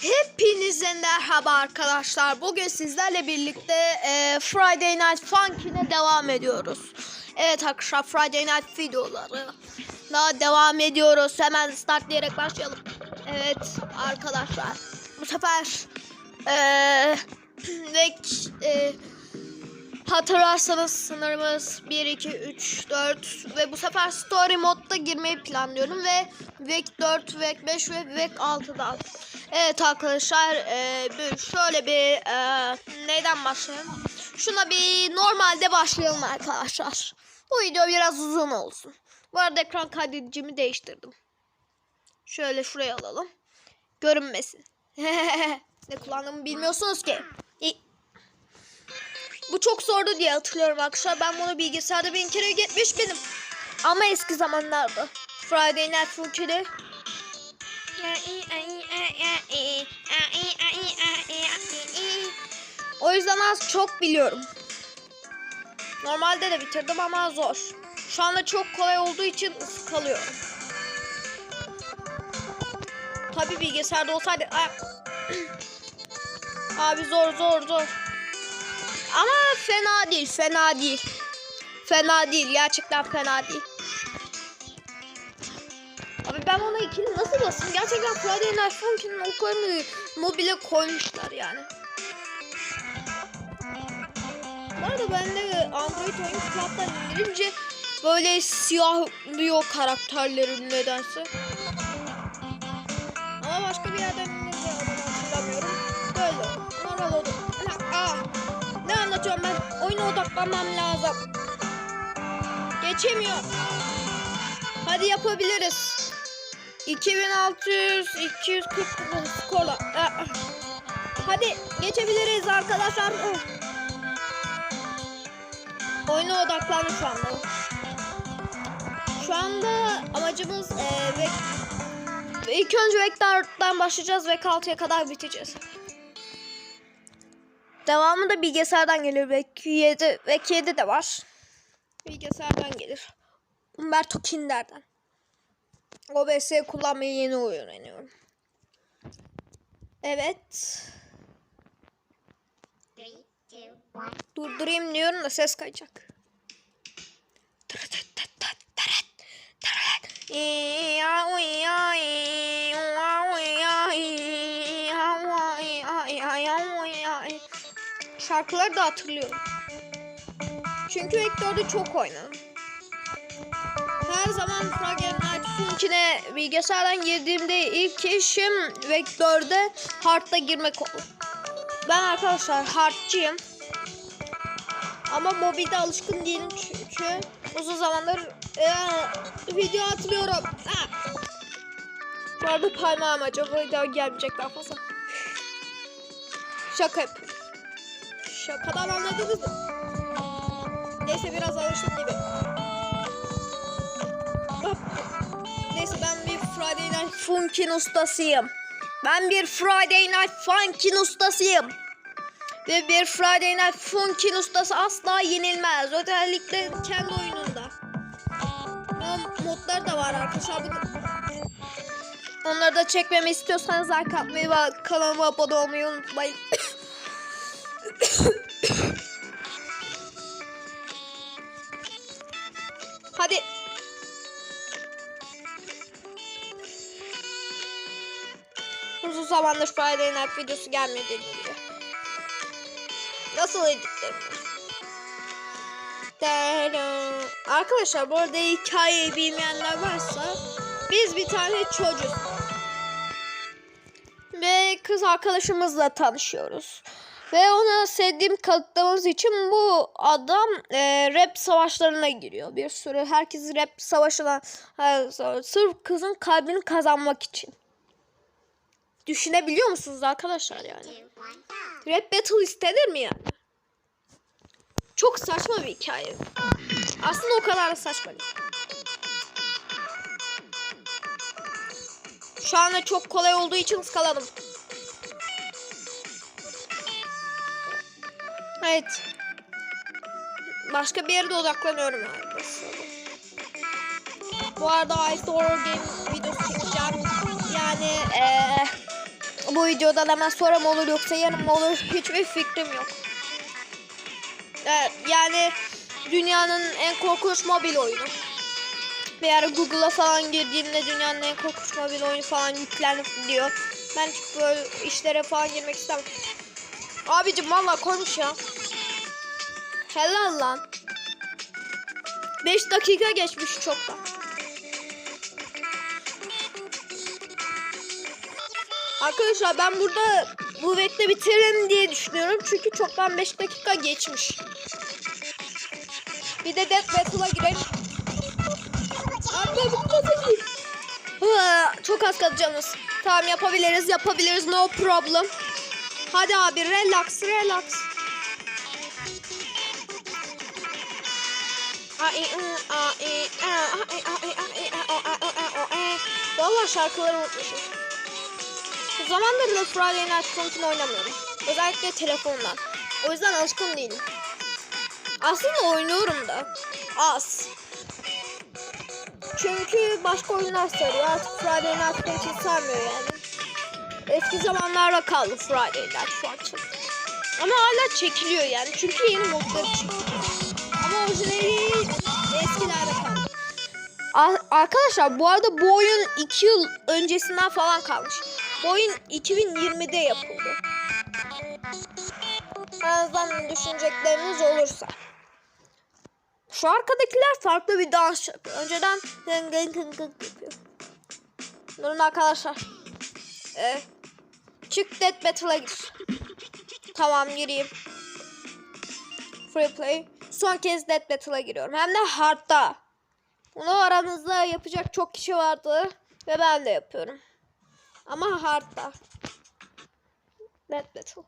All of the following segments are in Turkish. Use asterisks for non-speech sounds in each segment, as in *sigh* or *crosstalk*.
Hepinize merhaba arkadaşlar. Bugün sizlerle birlikte e, Friday Night Funkin'e devam ediyoruz. Evet arkadaşlar Friday Night videoları daha devam ediyoruz. Hemen start diyerek başlayalım. Evet arkadaşlar bu sefer e, *clears throat* ve e, hatırlarsanız sınırımız 1, 2, 3, 4 ve bu sefer story modda girmeyi planlıyorum ve Vek 4, Vek 5 ve Vek 6'dan. Evet arkadaşlar e, şöyle bir e, neyden başlayalım? Şuna bir normalde başlayalım arkadaşlar. Bu video biraz uzun olsun. Bu arada ekran kaydedicimi değiştirdim. Şöyle şuraya alalım. Görünmesin. *laughs* ne kullandığımı bilmiyorsunuz ki. Bu çok zordu diye hatırlıyorum arkadaşlar. Ben bunu bilgisayarda bin kere gitmiş benim. Ama eski zamanlarda. Friday Night Funkin'i o yüzden az çok biliyorum. Normalde de bitirdim ama zor. Şu anda çok kolay olduğu için ıskalıyorum. Tabi bilgisayarda olsaydı... Ay. *clears throat* Abi zor zor zor. Ama fena değil, fena değil. Fena değil, gerçekten fena değil. Abi ben ona ikili nasıl basayım? Gerçekten Friday Night Funkin'in oklarını mobile koymuşlar yani. Bu arada ben de Android oyun kitaptan indirince böyle siyahlıyor karakterlerim nedense. Ama başka bir yerden indirince hatırlamıyorum. Böyle normal oldu. Ne anlatıyorum ben? Oyuna odaklanmam lazım. Geçemiyor. Hadi yapabiliriz. 2600 240 skorla. Hadi geçebiliriz arkadaşlar. Oyuna odaklandı şu anda. Şu anda amacımız e, ve ve ilk önce Vektar'dan başlayacağız ve 6'ya kadar biteceğiz. Devamı da bilgisayardan gelir. Vek 7, Vek 7 de var. Bilgisayardan gelir. Umberto Kinder'den. OBS kullanmayı yeni öğreniyorum. Evet. Durdurayım diyorum da ses kayacak. Şarkıları da hatırlıyorum. Çünkü Vector'da çok oynadım. Her zaman Fragment Night Funkin'e bilgisayardan girdiğimde ilk işim Vector'da Hard'da girmek. Ben arkadaşlar Hard'cıyım. Ama mobilde alışkın değilim çünkü uzun zamandır e, video atmıyorum. Ha. Bu arada parmağım acaba video gelmeyecek daha fazla. Şaka yapıyorum. Şakadan anladınız mı? Neyse biraz alıştım gibi. Funkin ustasıyım. Ben bir Friday Night Funkin ustasıyım. Ve bir Friday Night Funkin ustası asla yenilmez. Özellikle kendi oyununda. Ama modlar da var arkadaşlar. Onları da çekmemi istiyorsanız like atmayı ve kanalıma abone olmayı unutmayın. *coughs* Hadi. Uzun zamandır Friday Night videosu gelmedi gibi. Nasıl editlerim? Arkadaşlar bu arada hikayeyi bilmeyenler varsa biz bir tane çocuk ve kız arkadaşımızla tanışıyoruz. Ve ona sevdiğim kanıtlamamız için bu adam e, rap savaşlarına giriyor. Bir sürü herkes rap savaşına ha, sırf kızın kalbini kazanmak için. Düşünebiliyor musunuz arkadaşlar yani? Rap battle istenir mi yani? Çok saçma bir hikaye. Aslında o kadar da saçma değil. Şu anda çok kolay olduğu için ıskaladım. Evet. Başka bir yerde odaklanıyorum yani. Bu arada Ice Horror Game videosu çekeceğim. Yani eee Bu videodan hemen sonra mı olur yoksa yarın mı olur hiçbir fikrim yok. Evet, yani dünyanın en korkunç mobil oyunu. Bir ara Google'a falan girdiğimde dünyanın en korkunç mobil oyunu falan yüklendi diyor. Ben hiç böyle işlere falan girmek istemem. Abicim valla konuş ya. Helal lan. 5 dakika geçmiş çoktan. Arkadaşlar ben burada bu vekte bitiririm diye düşünüyorum. Çünkü çoktan 5 dakika geçmiş. Bir de Death Battle'a girelim. Abi bu? Hı, Çok az kalacağımız. Tamam yapabiliriz yapabiliriz no problem. Hadi abi relax relax. Valla şarkıları unutmuşum. Zamandır Friday Night Funkin' oynamıyorum. Özellikle telefondan. O yüzden alışkın değilim. Aslında oynuyorum da. Az. Çünkü başka oyunlar sarıyor. Artık Friday Night Funkin' sarmıyor yani. Eski zamanlarda kaldı Friday Night Funkin'. Ama hala çekiliyor yani. Çünkü yeni modları çıkıyor. Ama orijinali eskilerde kaldı. A- Arkadaşlar bu arada bu oyun 2 yıl öncesinden falan kalmış. Bu oyun 2020'de yapıldı. En azından düşünecekleriniz olursa. Şu arkadakiler farklı bir dans yapıyor. Önceden yapıyor. Durun arkadaşlar. Ee, çık Dead Battle'a gir. Tamam gireyim. Free play. Son kez Dead Battle'a giriyorum. Hem de hard'da. Bunu aranızda yapacak çok kişi vardı. Ve ben de yapıyorum. Ama hard'da. Dead Battle.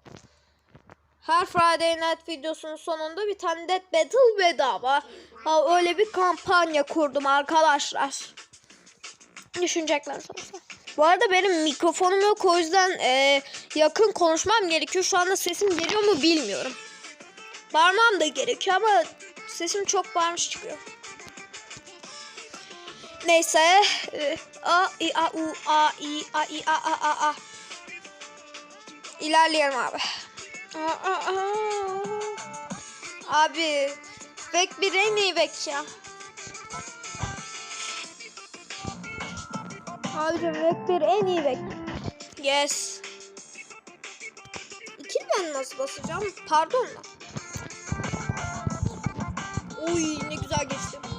Her Friday Night videosunun sonunda bir tane Dead Battle bedava. Ha, öyle bir kampanya kurdum arkadaşlar. Düşünecekler sonrasında. Bu arada benim mikrofonum yok o yüzden e, yakın konuşmam gerekiyor. Şu anda sesim geliyor mu bilmiyorum. Bağırmam da gerekiyor ama sesim çok bağırmış çıkıyor. Neyse. e, A, I, A, U, A, I, A, I, A, A, A, A. İlerleyelim abi. Aa, aa, aa. Abi. Bek bir en iyi bek ya. Abicim bek bir en iyi bek. Yes. İkili ben nasıl basacağım? Pardon da. Oy ne güzel geçti.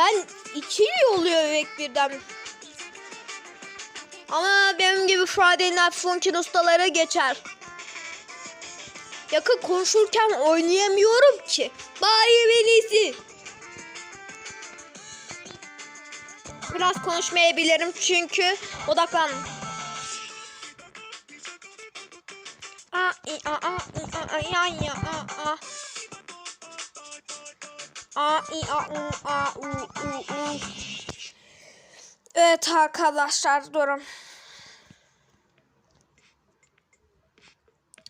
Ben iki yıl oluyor Vek birden. Ama benim gibi Friday Night Funkin' ustalara geçer. Yakın konuşurken oynayamıyorum ki. Bari benisi. Biraz konuşmayabilirim çünkü odaklandım. A, i, a, a, i, a, a, ya, ya, a, a. A, i, a, u, a, u, u, u. Evet arkadaşlar durun.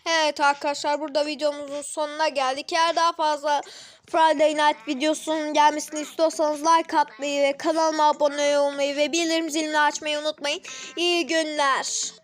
Evet arkadaşlar burada videomuzun sonuna geldik. Eğer daha fazla Friday Night videosunun gelmesini istiyorsanız like atmayı ve kanalıma abone olmayı ve bildirim zilini açmayı unutmayın. İyi günler.